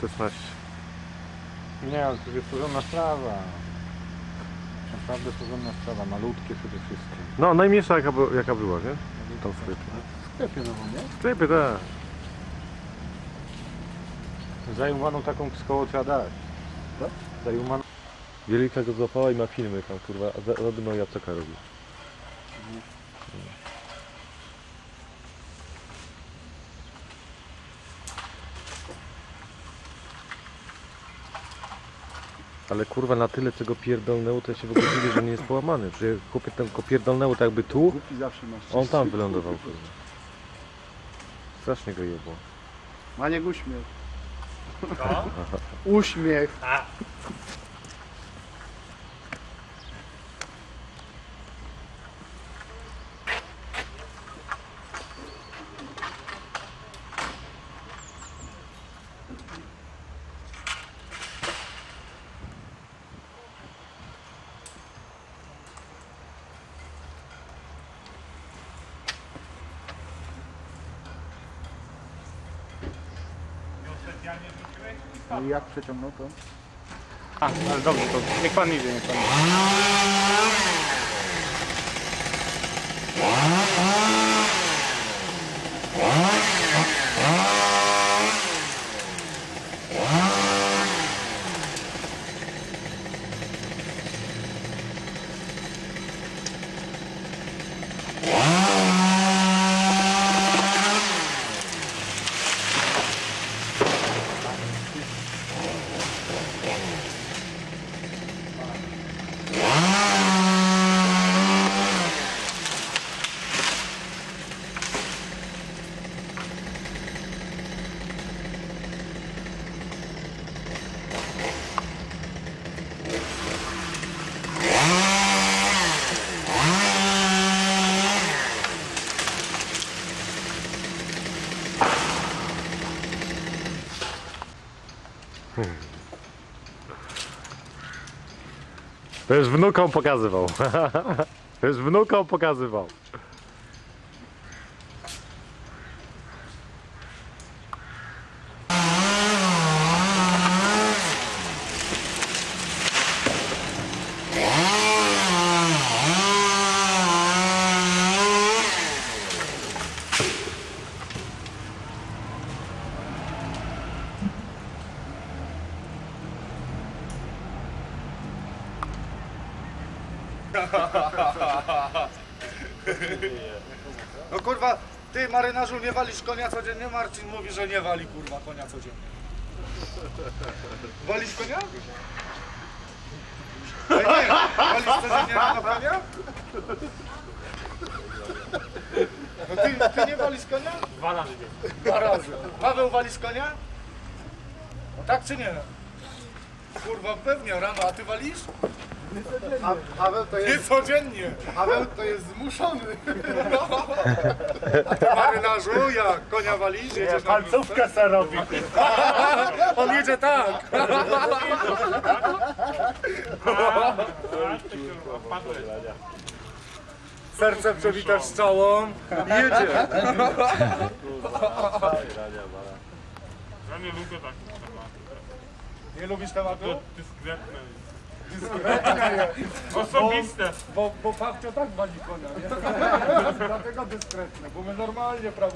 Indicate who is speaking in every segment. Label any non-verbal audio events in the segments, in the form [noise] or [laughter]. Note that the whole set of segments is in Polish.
Speaker 1: 16.
Speaker 2: Nie, ale to jest porządna sprawa. Naprawdę porządna sprawa, malutkie przede wszystkim.
Speaker 1: No, najmniejsza jaka, by- jaka była, nie? Tam w sklepie.
Speaker 3: W sklepie nową, nie?
Speaker 1: W sklepie, tak.
Speaker 2: Zajumaną taką z koło trzeba dać.
Speaker 3: Co?
Speaker 2: Zajumaną.
Speaker 1: Wielika go złapała i ma filmy tam, kurwa, a za- zadymał jabłka robi. Ale kurwa na tyle czego pierdolnęło, to ja się w ogóle dziwię, że nie jest połamany. Przecież chłopie tam go pierdolnęło tak jakby tu,
Speaker 3: Głupi zawsze masz.
Speaker 1: on tam wylądował kurwa. Strasznie go jebło.
Speaker 3: Maniek uśmiech. [laughs] Uśmiech. I jak przeciągnął to?
Speaker 2: A, ale dobrze, to niech pan idzie, niech pan idzie.
Speaker 1: Już wnukom pokazywał. [laughs] Już wnukom pokazywał.
Speaker 4: No kurwa, ty marynarzu nie walisz konia codziennie? Marcin mówi, że nie wali kurwa konia codziennie. Walisz konia? Ej, nie, walisz codziennie rano konia? No ty, ty nie walisz konia?
Speaker 2: Dwa razy
Speaker 4: Dwa razy. Paweł walisz konia? No tak czy nie? Kurwa pewnie rano, a ty walisz?
Speaker 3: A Paweł to
Speaker 4: Nie
Speaker 3: jest,
Speaker 4: codziennie.
Speaker 3: Paweł to jest zmuszony.
Speaker 4: A ty marynarzu, jak konia walisz, jedziesz na
Speaker 2: Palcówkę se robi. [laughs]
Speaker 4: On jedzie tak. Serce przewitasz strzałą i jedzie.
Speaker 5: Ja nie lubię takich tematów.
Speaker 4: Nie lubisz tematu?
Speaker 5: Dyskretne.
Speaker 4: Dyskretnie.
Speaker 5: Osobiste.
Speaker 4: Bo, bo Pawcio tak wali konia, nie? Dlatego dyskretne, bo my normalnie prawo...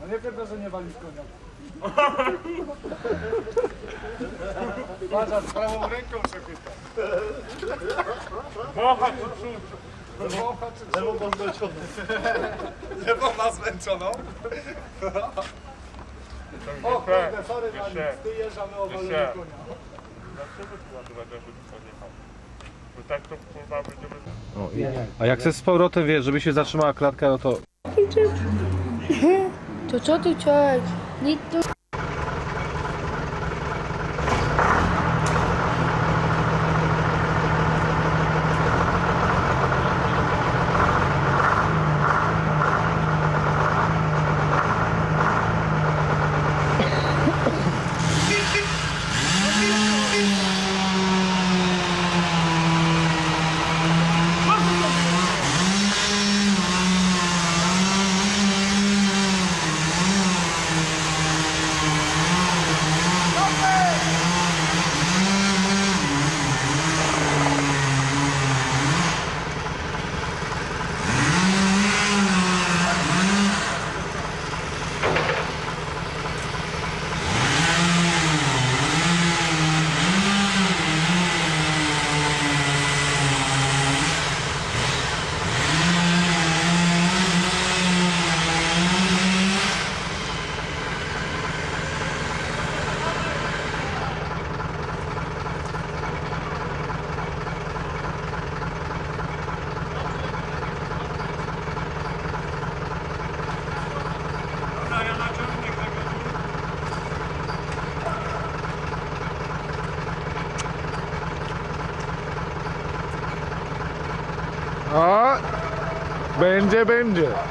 Speaker 4: No nie wiem, że nie walisz konia. Patrz, z prawą ręką przechyta.
Speaker 5: Mocha czy przód.
Speaker 4: Wącha czy Lewą ma zmęczoną. Lewą ma zmęczoną? O kurde, sorry nic, ty jeżdżamy o
Speaker 5: Jeszcze.
Speaker 4: konia.
Speaker 5: Dlaczego tu ładować, żeby podjechał? Bo tak to kurwa będziemy...
Speaker 1: A jak chcesz z powrotem, wiesz, żeby się zatrzymała klatka, no to
Speaker 6: To co tu człowiek? Nic tu
Speaker 5: Bence bence.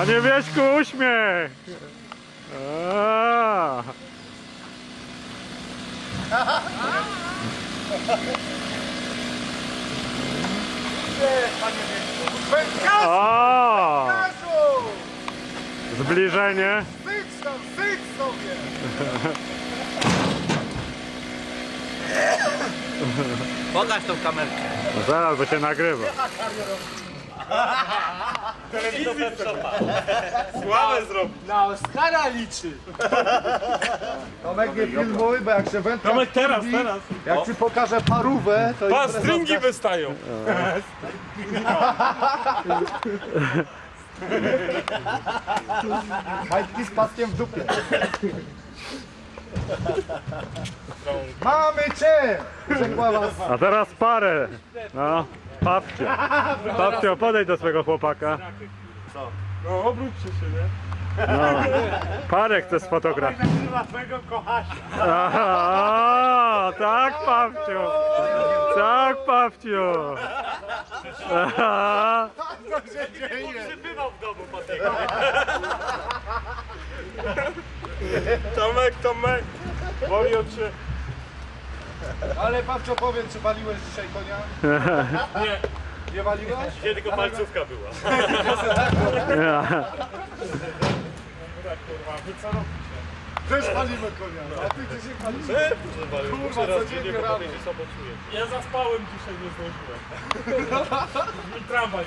Speaker 2: Panie Wieśku, uśmiech! A. O! Zbliżenie.
Speaker 3: Wyjdź tam
Speaker 4: sobie.
Speaker 3: Pokaż tą kamerkę.
Speaker 2: No zaraz, bo się nagrywa.
Speaker 5: Sławę zrobił.
Speaker 3: Na Oscara liczy.
Speaker 4: Tomek nie filmuj, bo jak się wędka
Speaker 5: Tomek teraz, teraz.
Speaker 4: Jak ci pokażę parówę, to
Speaker 5: Pa,
Speaker 4: impreza
Speaker 5: stringi
Speaker 4: zgaśnie.
Speaker 5: wystają. [laughs]
Speaker 4: Majtki z paskiem w dupie. Mamy cię! Rzekła was.
Speaker 2: A teraz parę. No, papcie. Papcio, podejdź do swojego chłopaka.
Speaker 5: No, obróćcie się, nie?
Speaker 2: No. Parę chcę sfotografować.
Speaker 5: Chyba twojego kochasia.
Speaker 2: Aha, tak, papciu. Tak, papciu. Aha.
Speaker 5: Przybywał w domu po tego. Tomek, Tomek. Boli od się.
Speaker 4: Ale babcio powiedz, czy waliłeś dzisiaj konia? [laughs]
Speaker 5: Nie,
Speaker 4: Nie waliłeś?
Speaker 5: dzisiaj tylko palcówka była. Kurwa, wy co robicie?
Speaker 4: Też walimy konia. A ty gdzie się walisz? Kurwa, codziennie rano.
Speaker 5: Ja zaspałem dzisiaj, nie zdążyłem. [laughs] I tramwaj.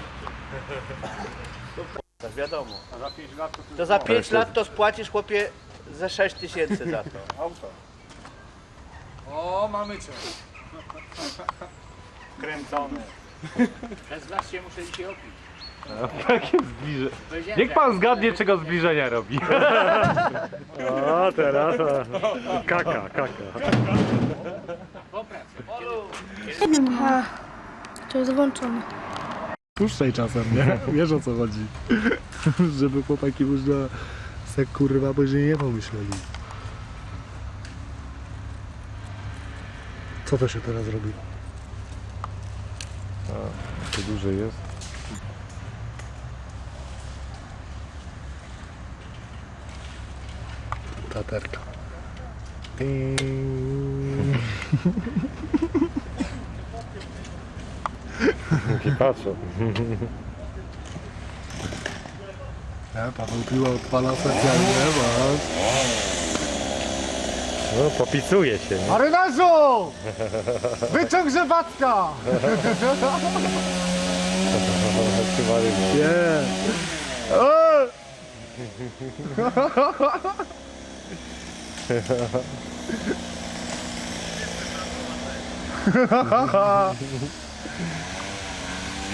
Speaker 3: To za 5 lat to spłacisz chłopie ze 6 tysięcy za to.
Speaker 4: O, mamy cię.
Speaker 2: Kręcony.
Speaker 3: Przez się muszę dzisiaj opić. [laughs]
Speaker 1: Jakie zbliże... Niech pan zgadnie, czego zbliżenia robi. [laughs]
Speaker 2: O, teraz. a. Kaka, kaka.
Speaker 6: A, to jest włączone.
Speaker 7: Puszczaj czasem, nie? Wiesz o co chodzi. [laughs] Żeby chłopaki można se kurwa później nie pomyśleli. Co to się teraz robi?
Speaker 1: To duże jest.
Speaker 7: Taterka. Ting.
Speaker 1: I patrzą.
Speaker 7: Ja, Paweł Piła odpala specjalnie, bo...
Speaker 1: No, popisuje się, nie?
Speaker 4: Marynarzu! [laughs] Wyciąg żywacka!
Speaker 1: Chyba.
Speaker 7: Nie!
Speaker 4: O!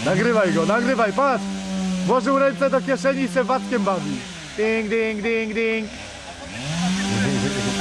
Speaker 4: nagrywaj go, nagrywaj, patrz! Włożył ręce do kieszeni i się wackiem bawi. Ding, ding, ding, ding.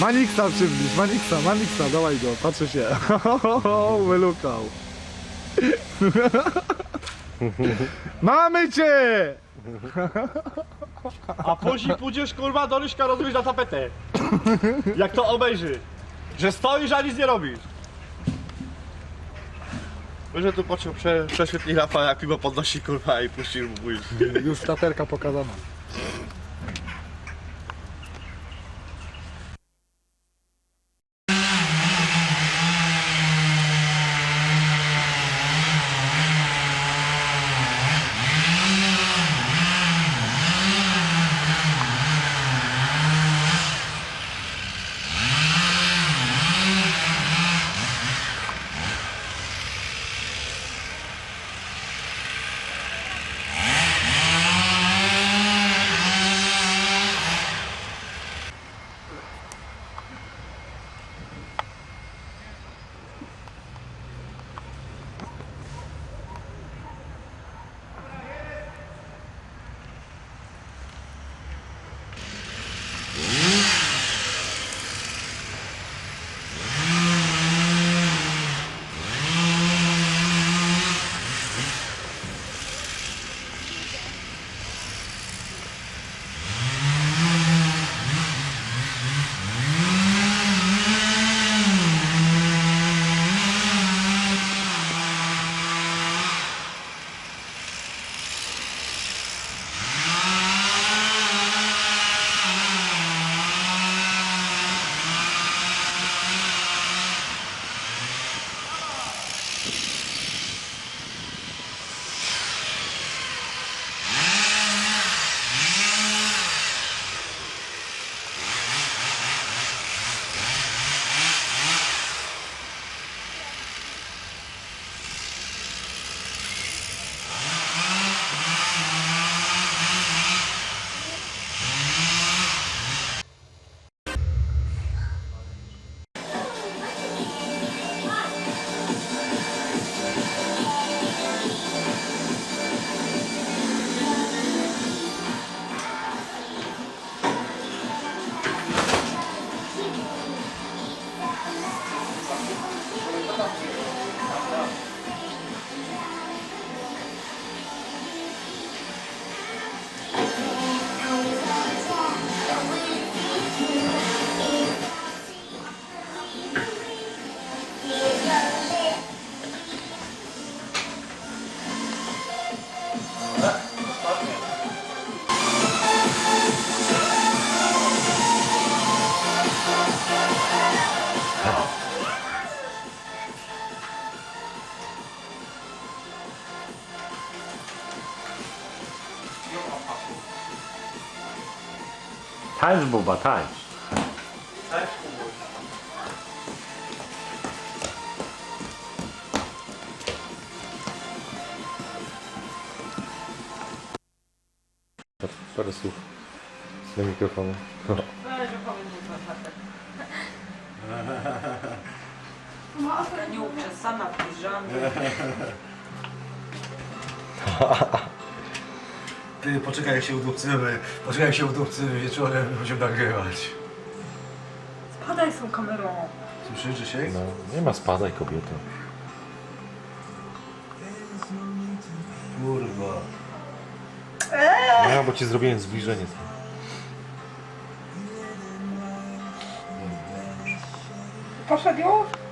Speaker 7: Maniksa przybliż, Maniksa, Maniksa, dawaj go, patrzę się. [laughs] Wylukał. [laughs] Mamy cię!
Speaker 3: A później pójdziesz kurwa do Ryśka rozbić na tapetę. Jak to obejrzy. Że stoisz, a nic nie robisz. Może tu pociął prze, prześwietli Rafa, jak piwo podnosi kurwa i puścił mu.
Speaker 7: Już taterka pokazana.
Speaker 1: sizable by times. Parę słów do mikrofonu.
Speaker 8: Matka nie uczesana w piżamie.
Speaker 9: Ty, poczekaj jak się udupcymy, poczekaj jak się udupcymy wieczorem, będziemy nagrywać.
Speaker 8: Spadaj z tą kamerą.
Speaker 9: Słyszysz, Grzesiek?
Speaker 1: No, nie ma spadaj kobieto.
Speaker 9: Kurwa.
Speaker 1: No, bo ci zrobiłem zbliżenie.
Speaker 8: Poszedł już?